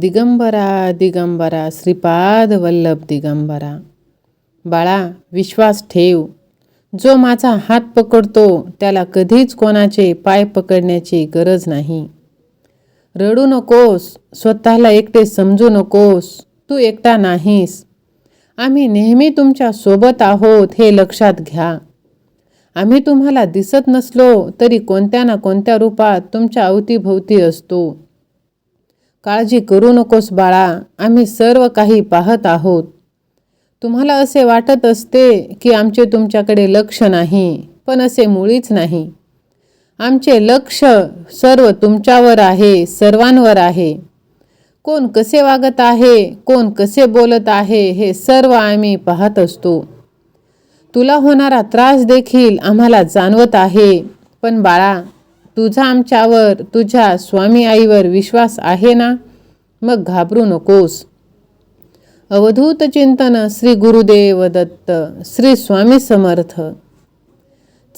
दिगंबरा दिगंबरा श्रीपाद वल्लभ दिगंबरा. बाळा विश्वास ठेव. जो माझा हात पकडतो त्याला कधीच कोणाचे पाय पकडण्याची गरज नाही. रडू नकोस स्वतःला एकटे समजू नकोस तू एकटा नाहीस. आम्ही नेहमी तुमच्यासोबत आहोत हे लक्षात घ्या. आम्ही तुम्हाला दिसत नसलो तरी कोणत्या ना कोणत्या रूपात तुमच्या अवतीभोवती असतो. काळजी करू नकोस बाळा आम्ही सर्व काही पाहत आहोत. तुम्हाला असे वाटत असते की आमचे तुमच्याकडे लक्ष नाही पण असे मुळीच नाही. आमचे लक्ष सर्व तुमच्यावर आहे सर्वांवर आहे. कोण कसे वागत आहे कोण कसे बोलत आहे हे सर्व आम्ही पाहत असतो. तुला होणारा त्रास देखील आम्हाला जाणवत आहे पण बाळा तुझा आमच्यावर तुझ्या स्वामी आईवर विश्वास आहे ना? मग घाबरू नकोस. अवधूत चिंतन श्री गुरुदेव दत्त श्री स्वामी समर्थ.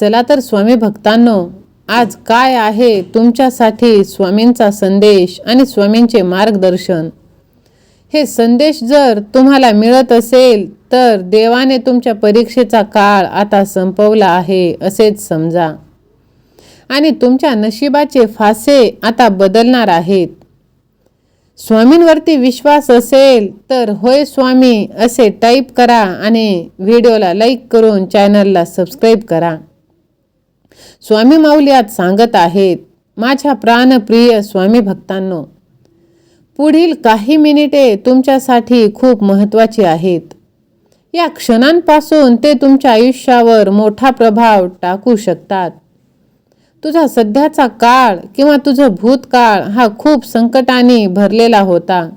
चला तर स्वामी भक्तांनो आज काय आहे तुमच्यासाठी स्वामींचा संदेश आणि स्वामींचे मार्गदर्शन? हे संदेश जर तुम्हाला मिळत असेल तर देवाने तुमच्या परीक्षेचा काळ आता संपवला आहे असेच समजा. आणि तुमच्या नशिबाचे फासे आता बदलणार आहेत. स्वामींवरती विश्वास असेल तर होय स्वामी असे टाईप करा आणि व्हिडिओला लाईक करून चॅनलला सबस्क्राईब करा. स्वामी माऊली आज सांगत आहेत माझ्या प्राणप्रिय स्वामी भक्तांनो पुढील काही मिनिटे तुमच्यासाठी खूप महत्त्वाची आहेत. या क्षणांपासून ते तुमच्या आयुष्यावर मोठा प्रभाव टाकू शकतात. तुझा सध्याचा काळ किंवा तुझं भूतकाळ हा खूप संकटाने भरलेला होता.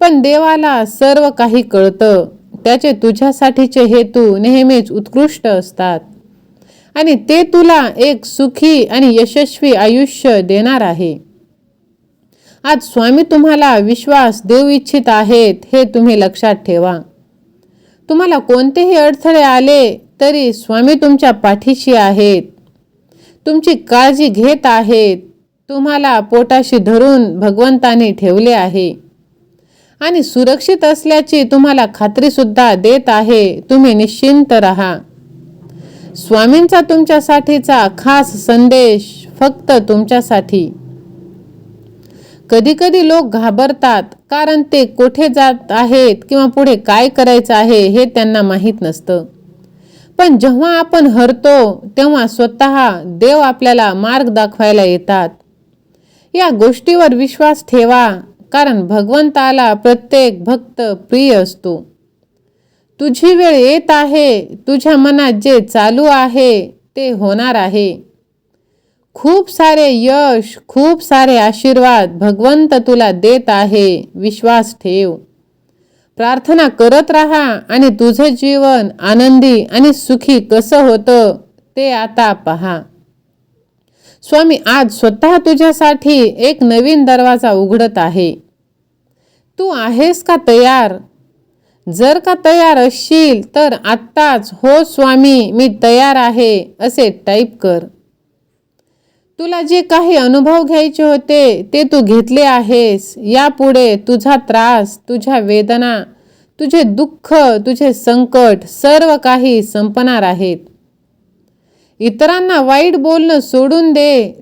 पण देवाला सर्व काही कळतं. त्याचे तुझ्यासाठीचे हेतू नेहमीच उत्कृष्ट असतात. आणि ते तुला एक सुखी आणि यशस्वी आयुष्य देणार आहे. आज स्वामी तुम्हाला विश्वास देऊ इच्छित आहेत हे तुम्ही लक्षात ठेवा. तुम्हाला कोणतेही अडथळे आले तरी स्वामी तुमच्या पाठीशी आहेत. तुमची काळजी घेत आहेत तुम्हाला पोटाशी धरून भगवंताने ठेवले आहे. आणि सुरक्षित असल्याची तुम्हाला खात्रीसुद्धा देत आहे. तुम्ही निश्चिंत राहा. स्वामींचा तुमच्यासाठीचा खास संदेश फक्त तुमच्यासाठी. कधी कधी लोक घाबरतात कारण ते कुठे जात आहेत किंवा पुढे काय करायचं आहे हे त्यांना माहीत नसतं. पण जेव्हा आपण हरतो तेव्हा स्वतः देव आपल्याला मार्ग दाखवायला येतात. या गोष्टीवर विश्वास ठेवा कारण भगवंताला प्रत्येक भक्त प्रिय असतो. तुझी वेळ येत आहे तुझ्या मनात जे चालू आहे ते होणार आहे. खूप सारे यश खूप सारे आशीर्वाद भगवंत तुला देत आहे विश्वास ठेव. प्रार्थना करत राहा आणि तुझं जीवन आनंदी आणि सुखी कसं होतं ते आता पहा. स्वामी आज स्वतः तुझ्यासाठी एक नवीन दरवाजा उघडत आहे. तू आहेस का तयार? जर का तयार असशील तर आत्ताच हो स्वामी मी तयार आहे असे टाईप कर. तुला जे काही अनुभव घ्यायचे होते ते तू घेतले आहेस. यापुढे तुझा त्रास तुझ्या वेदना तुझे दुःख तुझे संकट सर्व काही संपणार आहेत. इतरांना वाईट बोलणं सोडून दे.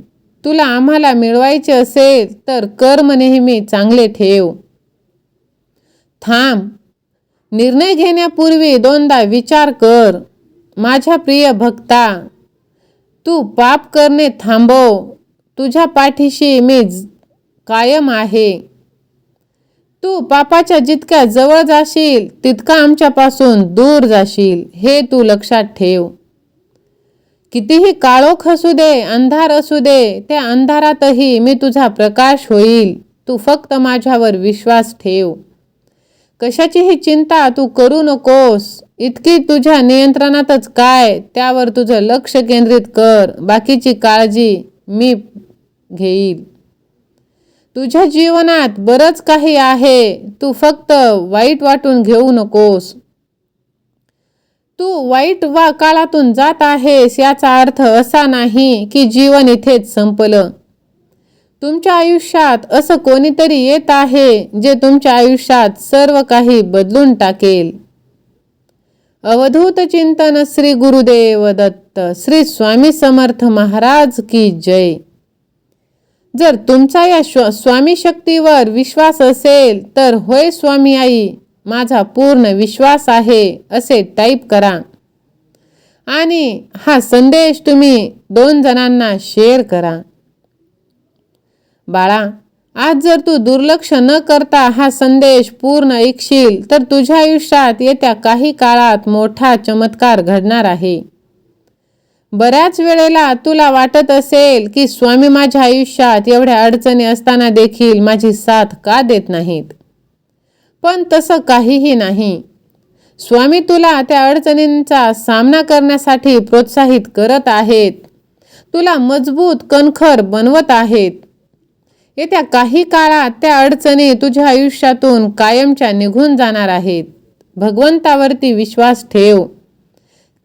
तुला आम्हाला मिळवायचे असेल तर कर्म नेहमी चांगले ठेव. थांब. निर्णय घेण्यापूर्वी दोनदा विचार कर. माझ्या प्रिय भक्ता तू पाप करणे थांबव. तुझ्या पाठीशी मी कायम आहे. तू पापाच्या जितक्या जवळ जाशील तितका आमच्यापासून दूर जाशील हे तू लक्षात ठेव. कितीही काळोख असू दे अंधार असू दे त्या अंधारातही मी तुझा प्रकाश होईल. तू फक्त माझ्यावर विश्वास ठेव. कशाची ही चिंता तू करू नकोस? इतकी तुझ्या नियंत्रणातच काय? त्यावर तुझं लक्ष केंद्रित कर. बाकीची काळजी मी घेईल. तुझ्या जीवनात बरंच काही आहे. तू फक्त वाईट वाटून घेऊ नकोस. तू वाईट वा काळातून जात आहेस याचा अर्थ असा नाही की जीवन इथेच संपलं. तुमच्या आयुष्यात असं कोणीतरी येत आहे जे तुमच्या आयुष्यात सर्व काही बदलून टाकेल. अवधूत चिंतन श्री गुरुदेव दत्त श्री स्वामी समर्थ महाराज की जय. जर तुमचा या श्व स्वामी शक्तीवर विश्वास असेल तर होय स्वामी आई माझा पूर्ण विश्वास आहे असे टाईप करा. आणि हा संदेश तुम्ही दोन जणांना शेअर करा. बाळा आज जर तू दुर्लक्ष न करता हा संदेश पूर्ण ऐकशील तर तुझ्या आयुष्यात येत्या काही काळात मोठा चमत्कार घडणार आहे. बऱ्याच वेळेला तुला वाटत असेल की स्वामी माझ्या आयुष्यात एवढ्या अडचणी असताना देखील माझी साथ का देत नाहीत. पण तसं काहीही नाही. स्वामी तुला त्या अडचणींचा सामना करण्यासाठी प्रोत्साहित करत आहेत. तुला मजबूत कणखर बनवत आहेत. येत्या काही काळात त्या अडचणी तुझ्या आयुष्यातून कायमच्या निघून जाणार आहेत. भगवंतावरती विश्वास ठेव.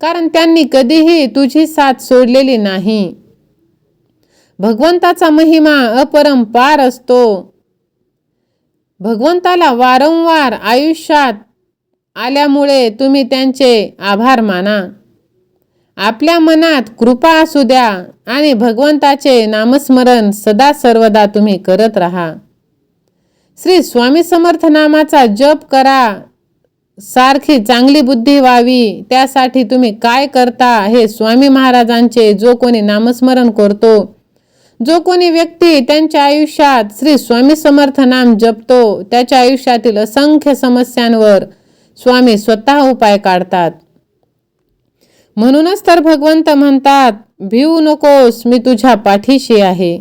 कारण त्यांनी कधीही तुझी साथ सोडलेली नाही. भगवंताचा महिमा अपरंपार असतो. भगवंताला वारंवार आयुष्यात आल्यामुळे तुम्ही त्यांचे आभार माना. आपल्या मनात कृपा असू द्या आणि भगवंताचे नामस्मरण सदा सर्वदा तुम्ही करत राहा. श्री स्वामी समर्थ नामाचा जप करा. सारखी चांगली बुद्धी व्हावी. त्यासाठी तुम्ही काय करता हे स्वामी महाराजांचे जो कोणी नामस्मरण करतो जो कोणी व्यक्ती त्यांच्या आयुष्यात श्री स्वामी समर्थ नाम जपतो त्याच्या आयुष्यातील असंख्य समस्यांवर स्वामी स्वतः उपाय काढतात. म्हणूनच तर भगवंत म्हणतात भिवू नकोस मी तुझ्या पाठीशी आहे.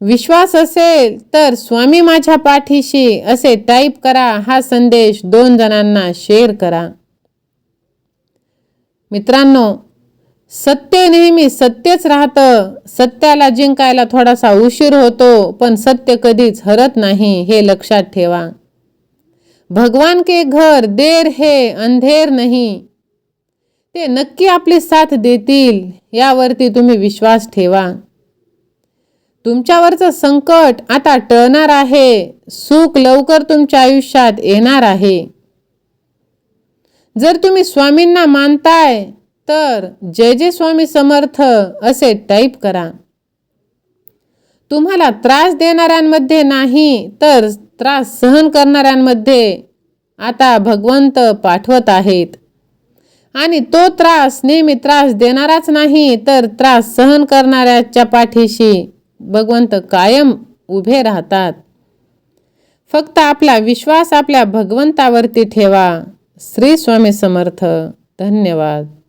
विश्वास असेल तर स्वामी माझ्या पाठीशी असे टाईप करा हा संदेश दोन जणांना शेअर करा. मित्रांनो सत्य नेहमी सत्यच राहतं. सत्याला जिंकायला थोडासा उशीर होतो पण सत्य कधीच हरत नाही हे लक्षात ठेवा. भगवान के घर देर हे अंधेर नाही. ते नक्की आपली साथ देतील यावरती तुम्ही विश्वास ठेवा. तुमच्यावरचं संकट आता टळणार आहे सुख लवकर तुमच्या आयुष्यात येणार आहे. जर तुम्ही स्वामींना मानताय तर जय जय स्वामी समर्थ असे टाईप करा. तुम्हाला त्रास देणाऱ्यांमध्ये नाही तर त्रास सहन करणाऱ्यांमध्ये आता भगवंत पाठवत आहेत. आणि तो त्रास नेहमी त्रास देणाराच नाही तर त्रास सहन करणाऱ्याच्या पाठीशी भगवंत कायम उभे राहतात. फक्त आपला विश्वास आपल्या भगवंतावरती ठेवा. श्री स्वामी समर्थ. धन्यवाद.